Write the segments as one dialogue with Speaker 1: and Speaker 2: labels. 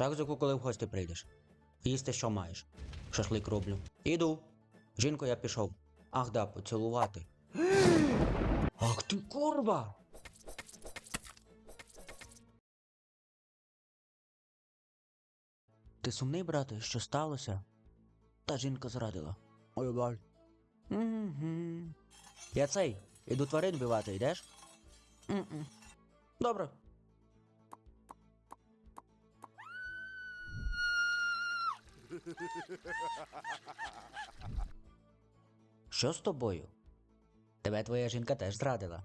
Speaker 1: Шахзику, коли в гості прийдеш. Їсти що маєш. Шашлик роблю. Іду. Жінко, я пішов. Ах да, поцілувати. Ах ти курва! Ти сумний, брате, що сталося? Та жінка зрадила. Ой, баль. Угу. Я цей, іду тварин вбивати, йдеш? Добре. Що з тобою? Тебе твоя жінка теж зрадила.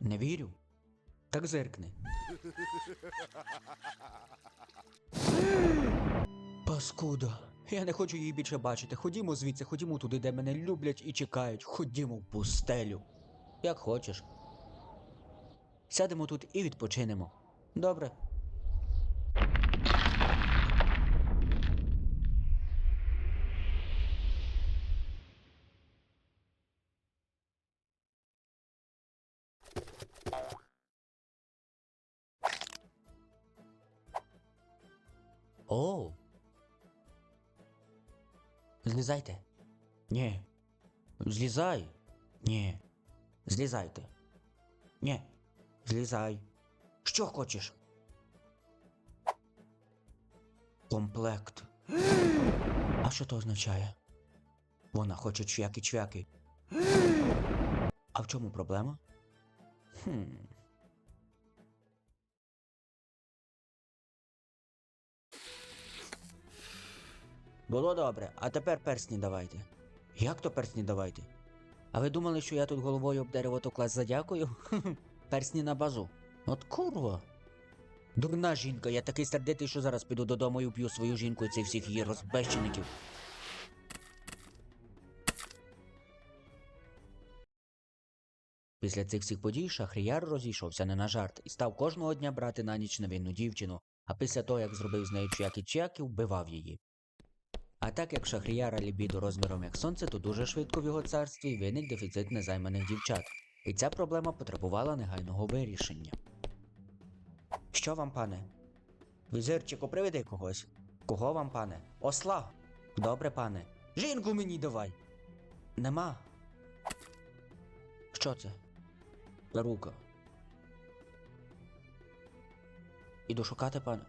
Speaker 1: Не вірю. Так зиркни. Паскуда. Я не хочу її більше бачити. Ходімо звідси, ходімо туди, де мене люблять і чекають. Ходімо в пустелю. Як хочеш. Сядемо тут і відпочинемо. Добре. О. Злізайте. Ні. Злізай. Ні. Злізайте. Ні. Злізай. Що хочеш? Комплект. А що то означає? Вона хоче чвяки-чвяки. А в чому проблема? Хм. Було добре, а тепер персні давайте. Як то персні давайте? А ви думали, що я тут головою об дерево токлас задякую? Персні на базу. От курва. Дурна жінка, я такий сердитий, що зараз піду додому і вб'ю свою жінку і цих всіх її розбещеників. Після цих всіх подій Шахріяр розійшовся не на жарт і став кожного дня брати на ніч невинну дівчину, а після того, як зробив з нею чаки-чаки, вбивав її. А так як Шахріяра лібідо розміром як сонце, то дуже швидко в його царстві виник дефіцит незайманих дівчат, і ця проблема потребувала негайного вирішення. Що вам, пане? Візирчику, приведи когось. Кого вам, пане? Осла. Добре, пане. Жінку мені давай. Нема. Що це? Перука. Іду шукати, пане.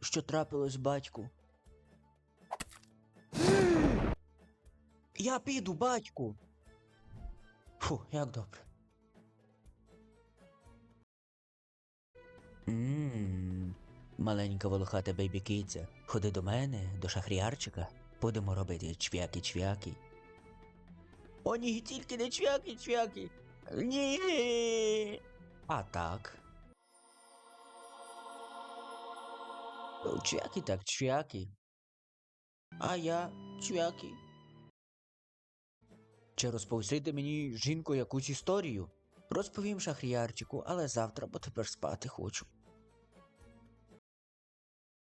Speaker 1: Що трапилось, батьку? Я піду, батьку. Фу, як добре. Ммм, маленька волохата бейбі киця, ходи до мене, до шахріарчика. Будемо робити чвяки-чвяки. О, ні, тільки не чвяки-чвяки. Ні. А так. Чвяки так чвяки. А я чвяки. Чи розповісти мені, жінко, якусь історію? Розповім шахріярчику, але завтра, бо тепер спати хочу.